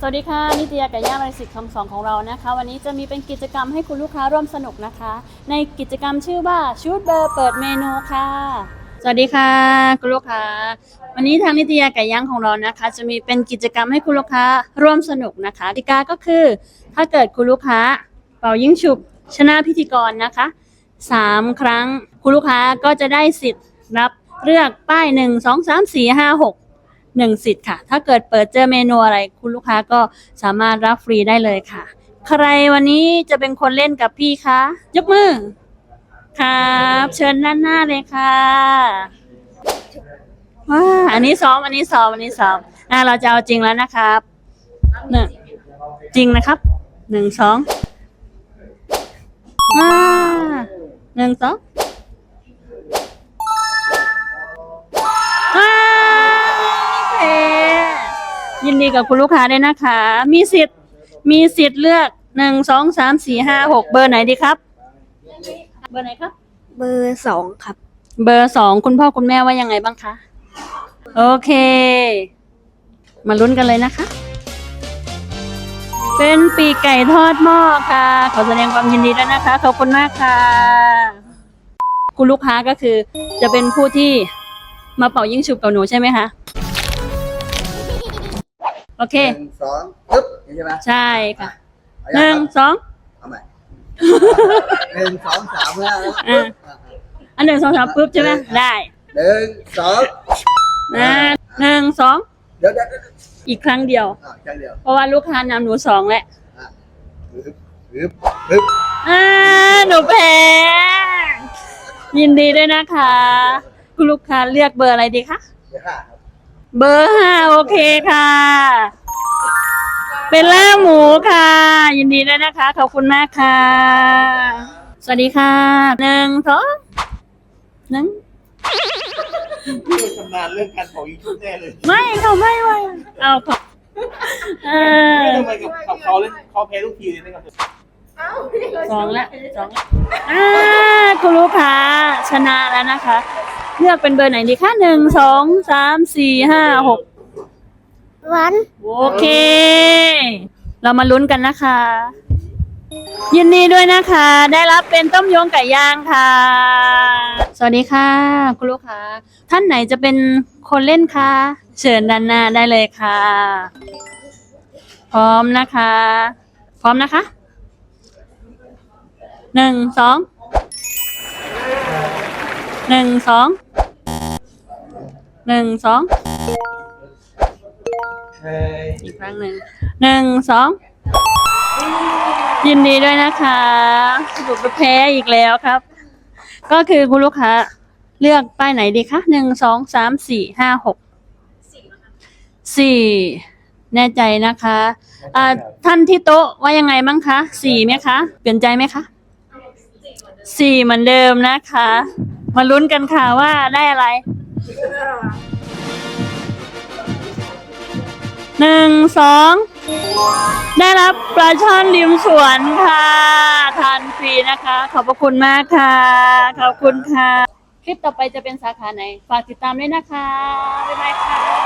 สวัสดีค่ะ นิตยาไก่ย่างไรสิทธิ์คำสองของเรานะคะ วันนี้จะมีเป็นกิจกรรมให้คุณลูกค้าร่วมสนุกนะคะ ในกิจกรรมชื่อว่าชูดเบอร์เปิดเมนูค่ะ สวัสดีค่ะ คุณลูกค้า วันนี้ทางนิตยาไก่ย่างของเรานะคะ จะมีเป็นกิจกรรมให้คุณลูกค้าร่วมสนุกนะคะกติกาก็คือ ถ้าเกิดคุณลูกค้าเป่ายิ่งฉุบชนะพิธีกรนะคะสามครั้งคุณลูกค้าก็จะได้สิทธิ์รับเลือกป้ายหนึ่งสองสามสี่ห้าหก หนึ่งสิทธิ์ค่ะ ถ้าเกิดเปิดเจอเมนูอะไรคุณลูกค้าก็สามารถรับฟรีได้เลยค่ะ ใครวันนี้จะเป็นคนเล่นกับพี่คะยกมือ ครับ เชิญด้านหน้าเลยค่ะว้าอันนี้ซ้อมอันนี้ซ้อมอันนี้ซ้อมอ่าเราจะเอาจริงแล้วนะครับหนึ่งจริงนะครับหนึ่งสองอ่าหนึ่งสอง ยินดีกับคุณลูกค้าด้วยนะคะ มีสิทธิ์ มีสิทธิ์เลือกหนึ่งสองสามสี่ห้าหกเบอร์ไหนดีครับ เบอร์ไหนครับ เบอร์สองครับ เบอร์สองคุณพ่อคุณแม่ว่ายังไงบ้างคะ โอเค มาลุ้นกันเลยนะคะ เป็นปีกไก่ทอดหม้อค่ะ ขอแสดงความยินดีด้วยนะคะ ขอบคุณมากค่ะ คุณลูกค้าก็คือจะเป็นผู้ที่มาเป่ายิ่งฉุบกับหนูใช่ไหมคะ โอเค หนึ่งสองปึ๊บนี่ใช่ไหมใช่ค่ะเอาหยันึ่งครับสองเอาใหม่ หนึ่งสองสามห้าแล้วอะอันหนึ่งสองสามปุ๊บใช่ไหมได้หนึ่งสองนะหนึ่งสองเดี๋ยวเดี๋ยวเดี๋ยวอีกครั้งเดียว อะแค่เดียวเพราะว่าลูกค้านำหนูสองแหละอะปึ๊บปึ๊บปึ๊บอ่าหนูแพ้ยินดีด้วยนะคะ คุณลูกค้าเลือกเบอร์อะไรดีคะเดี๋ยวค่ะครับ เบอร์ห้าโอเคค่ะ เป็นล่าบหมูค่ะ ยินดีด้วยนะคะ ขอบคุณมากค่ะ สวัสดีค่ะหนึ่งสองหนึ่งชำนาญเรื่องการเป่ายิงชุบแน่เลยไม่เขาไม่ไหวเอาขอเออทำไมกับกับเขาเล่นเขาแพ้ทุกทีเลยนะครับสองละสองละอ่าคุณลูกค้าชนะแล้วนะคะ เลือกเป็นเบอร์ไหนดีคะหนึ่งสองสามสี่ห้าหกวันโอเค เรามาลุ้นกันนะคะ ยินดีด้วยนะคะ ได้รับเป็นต้มยงไก่ย่างค่ะ สวัสดีค่ะ คุณลูกค้าท่านไหนจะเป็นคนเล่นคะเชิญด้านหน้าได้เลยค่ะ พร้อมนะคะ พร้อมนะคะหนึ่งสองหนึ่งสอง หนึ่งสองเฮ้ยอีกครั้งหนึ่งหนึ่งสองยินดีด้วยนะคะบุกแพ้อีกแล้วครับ ก็คือคุณลูกค้าเลือกป้ายไหนดีคะหนึ่งสองสามสี่ห้าหกสี่แน่ใจนะคะอ่าท่านที่โต๊ะว่ายังไงบ้างคะสี่ไหมคะ เปลี่ยนใจไหมคะสี่เหมือนเดิมนะคะ มาลุ้นกันค่ะว่าได้อะไร หนึ่งสองได้รับปลาช่อนริมสวนค่ะทานฟรีนะคะ ขอบพระคุณมากค่ะ ขอบคุณค่ะ คลิปต่อไปจะเป็นสาขาไหน ฝากติดตามด้วยนะคะ บ๊ายบายค่ะ